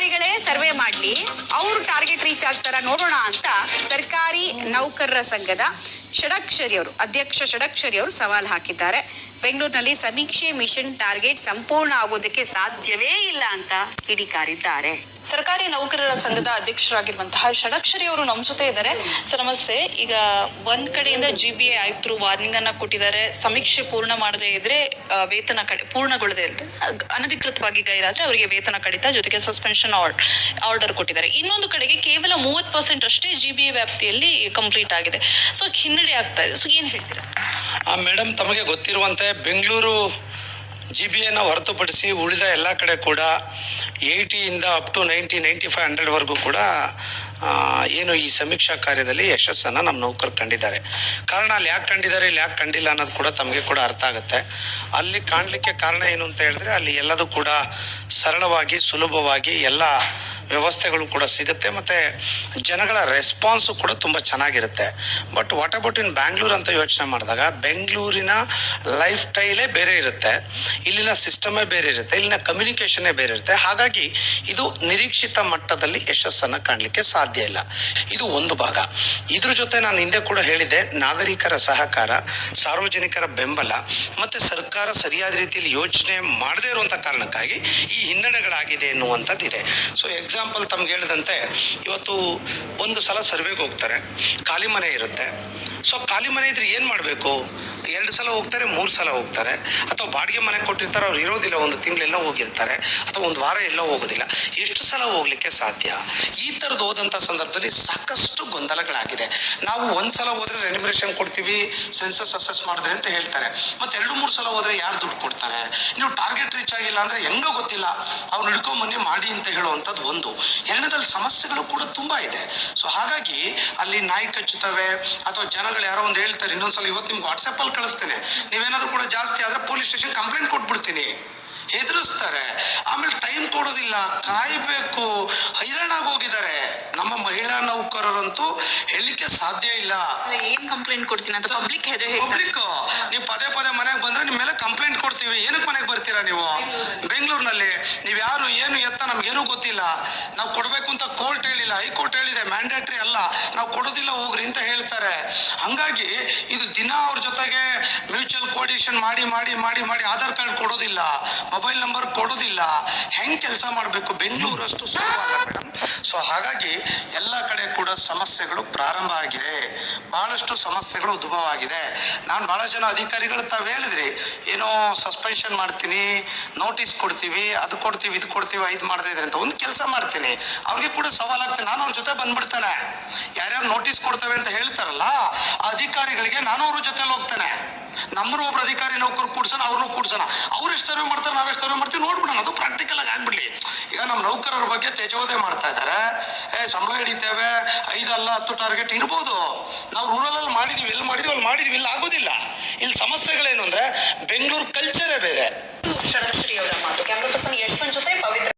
ಅಧಿಕಾರಿಗಳೇ ಸರ್ವೆ ಮಾಡ್ಲಿ ಅವರು ಟಾರ್ಗೆಟ್ ರೀಚ್ ಆಗ್ತಾರ ನೋಡೋಣ ಅಂತ ಸರ್ಕಾರಿ ನೌಕರರ ಸಂಘದ ಷಡಕ್ಷರಿ ಅವರು ಅಧ್ಯಕ್ಷ ಷಡಕ್ಷರಿ ಅವರು ಸವಾಲ್ ಹಾಕಿದ್ದಾರೆ. ಬೆಂಗಳೂರಿನಲ್ಲಿ ಸಮೀಕ್ಷೆ ಮಿಷನ್ ಟಾರ್ಗೆಟ್ ಸಂಪೂರ್ಣ ಆಗೋದಕ್ಕೆ ಸಾಧ್ಯವೇ ಇಲ್ಲ ಅಂತ ಕಿಡಿಕಾರಿದ್ದಾರೆ. ಸರ್ಕಾರಿ ನೌಕರರ ಸಂಘದ ಅಧ್ಯಕ್ಷರಾಗಿರುವಂತಹ ಷಡಕ್ಷರಿ ಅವರು ನಮ್ಮ ಜೊತೆ ಇದ್ದಾರೆ. ಸರ್, ನಮಸ್ತೆ. ಈಗ ಒಂದ್ ಕಡೆಯಿಂದ ಜಿ ಬಿ ಎ ಆಯುಕ್ತರು ವಾರ್ನಿಂಗ್ ಅನ್ನ ಕೊಟ್ಟಿದ್ದಾರೆ. ಸಮೀಕ್ಷೆ ಪೂರ್ಣ ಮಾಡದೇ ಇದ್ರೆ ವೇತನ ಕಡಿ, ಪೂರ್ಣಗೊಳ್ಳದೆ ಇಲ್ಲದೆ ಅನಧಿಕೃತವಾಗಿ ಗೈರಾದ್ರೆ ಅವರಿಗೆ ವೇತನ ಕಡಿತ ಜೊತೆಗೆ ಸಸ್ಪೆನ್ಷನ್ ಆರ್ಡರ್ ಕೊಟ್ಟಿದ್ದಾರೆ. ಇನ್ನೊಂದು ಕಡೆಗೆ ಕೇವಲ ಮೂವತ್ ಪರ್ಸೆಂಟ್ ಅಷ್ಟೇ ಜಿ ಬಿ ಎ ವ್ಯಾಪ್ತಿಯಲ್ಲಿ ಕಂಪ್ಲೀಟ್ ಆಗಿದೆ. ಸೊ ಹಿನ್ನಡೆ ಆಗ್ತಾ ಇದೆ. ಸೊ ಏನ್ ಹೇಳ್ತೀರಾ? ಮೇಡಮ್ ತಮಗೆ ಗೊತ್ತಿರುವಂತೆ ಬೆಂಗಳೂರು ಜಿ ಬಿ ಎನ ಹೊರತುಪಡಿಸಿ ಉಳಿದ ಎಲ್ಲ ಕಡೆ ಕೂಡ ಏಯ್ಟಿಯಿಂದ up to ninety ninety five ಹಂಡ್ರೆಡ್ವರೆಗೂ ಕೂಡ ಏನು ಈ ಸಮೀಕ್ಷಾ ಕಾರ್ಯದಲ್ಲಿ ಯಶಸ್ಸನ್ನು ನಮ್ಮ ನೌಕರು ಕಂಡಿದ್ದಾರೆ. ಕಾರಣ ಅಲ್ಲಿ ಯಾಕೆ ಕಂಡಿದ್ದಾರೆ, ಇಲ್ಲಿ ಯಾಕೆ ಕಂಡಿಲ್ಲ ಅನ್ನೋದು ಕೂಡ ತಮಗೆ ಕೂಡ ಅರ್ಥ ಆಗುತ್ತೆ. ಅಲ್ಲಿ ಕಾಣಲಿಕ್ಕೆ ಕಾರಣ ಏನು ಅಂತ ಹೇಳಿದ್ರೆ ಅಲ್ಲಿ ಎಲ್ಲದೂ ಕೂಡ ಸರಳವಾಗಿ, ಸುಲಭವಾಗಿ ಎಲ್ಲ ವ್ಯವಸ್ಥೆಗಳು ಕೂಡ ಸಿಗುತ್ತೆ ಮತ್ತು ಜನಗಳ ರೆಸ್ಪಾನ್ಸು ಕೂಡ ತುಂಬ ಚೆನ್ನಾಗಿರುತ್ತೆ. But what about in Bangalore ಅಂತ ಯೋಚನೆ ಮಾಡಿದಾಗ ಬೆಂಗಳೂರಿನ ಲೈಫ್ ಸ್ಟೈಲೇ ಬೇರೆ ಇರುತ್ತೆ. ಇಲ್ಲಿನ ಸಿಸ್ಟಮೇ ಬೇರೆ ಇರುತ್ತೆ. ಇಲ್ಲಿನ ಕಮ್ಯುನಿಕೇಷನ್ನೇ ಬೇರೆ ಇರುತ್ತೆ. ಹಾಗಾಗಿ ಇದು ನಿರೀಕ್ಷಿತ ಮಟ್ಟದಲ್ಲಿ ಯಶಸ್ಸನ್ನು ಕಾಣಲಿಕ್ಕೆ ಸಾಧ್ಯ ಇಲ್ಲ. ಇದು ಒಂದು ಭಾಗ. ಇದ್ರ ಜೊತೆ ನಾನು ಹಿಂದೆ ಕೂಡ ಹೇಳಿದೆ ನಾಗರಿಕರ ಸಹಕಾರ, ಸಾರ್ವಜನಿಕರ ಬೆಂಬಲ ಮತ್ತು ಸರ್ಕಾರ ಸರಿಯಾದ ರೀತಿಯಲ್ಲಿ ಯೋಚನೆ ಮಾಡದೇ ಇರುವಂಥ ಕಾರಣಕ್ಕಾಗಿ ಈ ಹಿನ್ನಡೆಗಳಾಗಿದೆ ಎನ್ನುವಂಥದ್ದಿದೆ. ಸೊ ಎಕ್ಸಾಂಪಲ್ ತಮ್ಗೆ ಹೇಳಿದಂತೆ, ಇವತ್ತು ಒಂದು ಸಲ ಸರ್ವೆಗೆ ಹೋಗ್ತಾರೆ, ಖಾಲಿ ಮನೆ ಇರುತ್ತೆ. ಸೊ ಖಾಲಿ ಮನೆ ಇದ್ರೆ ಏನು ಮಾಡಬೇಕು? ಎರಡು ಸಲ ಹೋಗ್ತಾರೆ, ಮೂರು ಸಲ ಹೋಗ್ತಾರೆ. ಅಥವಾ ಬಾಡಿಗೆ ಮನೆ ಕೊಟ್ಟಿರ್ತಾರೆ, ಅವ್ರು ಇರೋದಿಲ್ಲ, ಒಂದು ತಿಂಗಳೆಲ್ಲ ಹೋಗಿರ್ತಾರೆ, ಅಥವಾ ಒಂದು ವಾರ ಎಲ್ಲ ಹೋಗೋದಿಲ್ಲ. ಎಷ್ಟು ಸಲ ಹೋಗ್ಲಿಕ್ಕೆ ಸಾಧ್ಯ? ಈ ಥರದ್ದು ಹೋದಂಥ ಸಂದರ್ಭದಲ್ಲಿ ಸಾಕಷ್ಟು ಗೊಂದಲಗಳಾಗಿದೆ. ನಾವು ಒಂದು ಸಲ ಹೋದ್ರೆ ರೆನಿಬ್ರೇಷನ್ ಕೊಡ್ತೀವಿ ಸೆನ್ಸಸ್ ಅಸೆಸ್ ಮಾಡಿದ್ರೆ ಅಂತ ಹೇಳ್ತಾರೆ. ಮತ್ತೆ ಎರಡು, ಮೂರು ಸಲ ಹೋದ್ರೆ ಯಾರು ದುಡ್ಡು ಕೊಡ್ತಾರೆ? ನೀವು ಟಾರ್ಗೆಟ್ ರೀಚ್ ಆಗಿಲ್ಲ ಅಂದ್ರೆ ಹೆಂಗೋ ಗೊತ್ತಿಲ್ಲ. ಅವ್ರು ಹಿಡ್ಕೊಂಬನ್ನಿ ಮಾಡಿ ಅಂತ ಹೇಳುವಂಥದ್ದು ಒಂದು. ಎರಡನೇದಲ್ಲಿ ಸಮಸ್ಯೆಗಳು ಕೂಡ ತುಂಬಾ ಇದೆ. ಸೊ ಹಾಗಾಗಿ ಅಲ್ಲಿ ನಾಯಿ ಕಚ್ಚುತ್ತವೆ ಅಥವಾ ಜನಗಳು ಯಾರೋ ಒಂದು ಹೇಳ್ತಾರೆ, ಇನ್ನೊಂದ್ಸಲ ಇವತ್ತು ನಿಮ್ಗೆ ವಾಟ್ಸಪ್ ಅಲ್ಲಿ ಕಳಿಸ್ತೇನೆ. ನೀವೇನಾದ್ರೂ ಕೂಡ ಜಾಸ್ತಿ ಆದ್ರೆ ಪೊಲೀಸ್ ಸ್ಟೇಷನ್ ಕಂಪ್ಲೇಂಟ್ ಕೊಟ್ಬಿಡ್ತೀನಿ. ಹೆದರಿಸ್ತಾರೆ. ಆಮೇಲೆ ಟೈಮ್ ಕೊಡೋದಿಲ್ಲ. ಕಾಯಬೇಕು. ಹೈರಾಣಾಗಿ ಹೋಗಿದ್ದಾರೆ ನಮ್ಮ ಮಹಿಳಾ ನೌಕರರಂತೂ ಹೇಳಲಿಕ್ಕೆ ಸಾಧ್ಯ ಇಲ್ಲ. ಏನ್ ಕಂಪ್ಲೇಂಟ್ ಕೊಡ್ತೀನಿ ಅಂತ? ಪಬ್ಲಿಕ್ ಪಬ್ಲಿಕ್ ನೀವು ಪದೇ ಪದೇ ಮನೆಗೆ ಬಂದ್ರೆ ನಿಮ್ಮ ಮೇಲೆ ಕಂಪ್ಲೇಂಟ್ ಕೊಡ್ತೀವಿ ಏನಕ್ಕೆ ಮನೆಗೆ ಬರ್ತೀರಾ ನೀವು ಬೆಂಗಳೂರಿನಲ್ಲಿ ನೀವು ಯಾರು ಏನು ನಮ್ಗೇನು ಗೊತ್ತಿಲ್ಲ. ನಾವು ಕೊಡಬೇಕು ಅಂತ ಕೋರ್ಟ್ ಹೇಳಿಲ್ಲ. ಹೈಕೋರ್ಟ್ ಹೇಳಿದೆ ಮ್ಯಾಂಡೇಟ್ರಿ ಅಲ್ಲ. ನಾವು ಕೊಡೋದಿಲ್ಲ, ಹೋಗ್ರಿ ಅಂತ ಹೇಳ್ತಾರೆ. ಹಂಗಾಗಿ ಇದು ದಿನ ಅವ್ರ ಜೊತೆಗೆ ಮ್ಯೂಚುವಲ್ ಕೋಡಿಷನ್ ಮಾಡಿ ಮಾಡಿ ಮಾಡಿ ಮಾಡಿ ಆಧಾರ್ ಕಾರ್ಡ್ ಕೊಡೋದಿಲ್ಲ. ಮೊಬೈಲ್ ನಂಬರ್ ಕೊಡೋದಿಲ್ಲ. ಹೆಂಗ್ ಕೆಲಸ ಮಾಡಬೇಕು? ಬೆಂಗಳೂರಷ್ಟು ಸುಲಭ ಮೇಡಮ್ ಸೊ ಹಾಗಾಗಿ ಎಲ್ಲ ಕಡೆ ಕೂಡ ಸಮಸ್ಯೆಗಳು ಪ್ರಾರಂಭ ಆಗಿದೆ. ಬಹಳಷ್ಟು ಸಮಸ್ಯೆಗಳು ಉದ್ಭವ ಆಗಿದೆ. ನಾನು ಬಹಳ ಜನ ಅಧಿಕಾರಿಗಳು ತಾವು ಹೇಳಿದ್ರಿ, ಏನೋ ಸಸ್ಪೆನ್ಷನ್ ಮಾಡ್ತೀನಿ ನೋಟಿಸ್ ಕೊಡ್ತೀವಿ, ಅದು ಕೊಡ್ತೀವಿ, ಇದು ಕೊಡ್ತೀವಿ ಇದು ಮಾಡದೇ ಇದ್ರೆ ಅಂತ ಒಂದು ಕೆಲಸ ಮಾಡ್ತೀನಿ. ಅವ್ರಿಗೆ ಕೂಡ ಸವಾಲಾಗ್ತೀನಿ ನಾನು ಅವ್ರ ಜೊತೆ ಬಂದ್ಬಿಡ್ತಾನೆ. ಯಾರ್ಯಾರು ನೋಟಿಸ್ ಕೊಡ್ತವೆ ಅಂತ ಹೇಳ್ತಾರಲ್ಲ, ಅಧಿಕಾರಿಗಳಿಗೆ ನಾನು ಅವ್ರ ಜೊತೆಲಿ ಹೋಗ್ತಾನೆ. ನಮ್ಮರು ಒಬ್ರು ಅಧಿಕಾರಿ, ನೌಕರು ಕೂಡ್ಸೋಣ ಅವ್ರನ್ನೂ ಕೂಡ್ಸೋಣ. ಅವ್ರು ಎಷ್ಟು ಸರ್ವೆ ಮಾಡ್ತಾರೆ ನಾವೆಷ್ಟು ಸರ್ವೆ ಮಾಡ್ತೀವಿ ನೋಡ್ಬಿಡೋಣ. ಅದು ಪ್ರಾಕ್ಟಿಕಲ್ ಆಗಿ ಆಗ್ಬಿಡ್ಲಿ. ಈಗ ನಮ್ಮ ನೌಕರರ ಬಗ್ಗೆ ತೆಜೋದೆ ಮಾಡ್ತಾ ಇದ್ದಾರೆ ಏ, ಸಂಬಳ ಹಿಡಿತೇವೆ. ಐದಲ್ಲ ಹತ್ತು ಟಾರ್ಗೆಟ್ ಇರ್ಬೋದು. ನಾವು ರೂರಲಲ್ಲಿ ಮಾಡಿದೀವಿ. ಎಲ್ಲಿ ಮಾಡಿದೀವಿ? ಅಲ್ಲಿ ಮಾಡಿದೀವಿ. ಇಲ್ಲಿ ಆಗೋದಿಲ್ಲ. ಇಲ್ಲಿ ಸಮಸ್ಯೆಗಳೇನು ಅಂದ್ರೆ, ಬೆಂಗಳೂರು ಕಲ್ಚರೇ ಬೇರೆ. ಷಡಕ್ಷರಿ ಅವರ ಮಾತು. ಕ್ಯಾಮ್ರಾ ಪರ್ಸನ್ ಯಶವಂತ್ ಜೊತೆ ಪವಿತ್ರ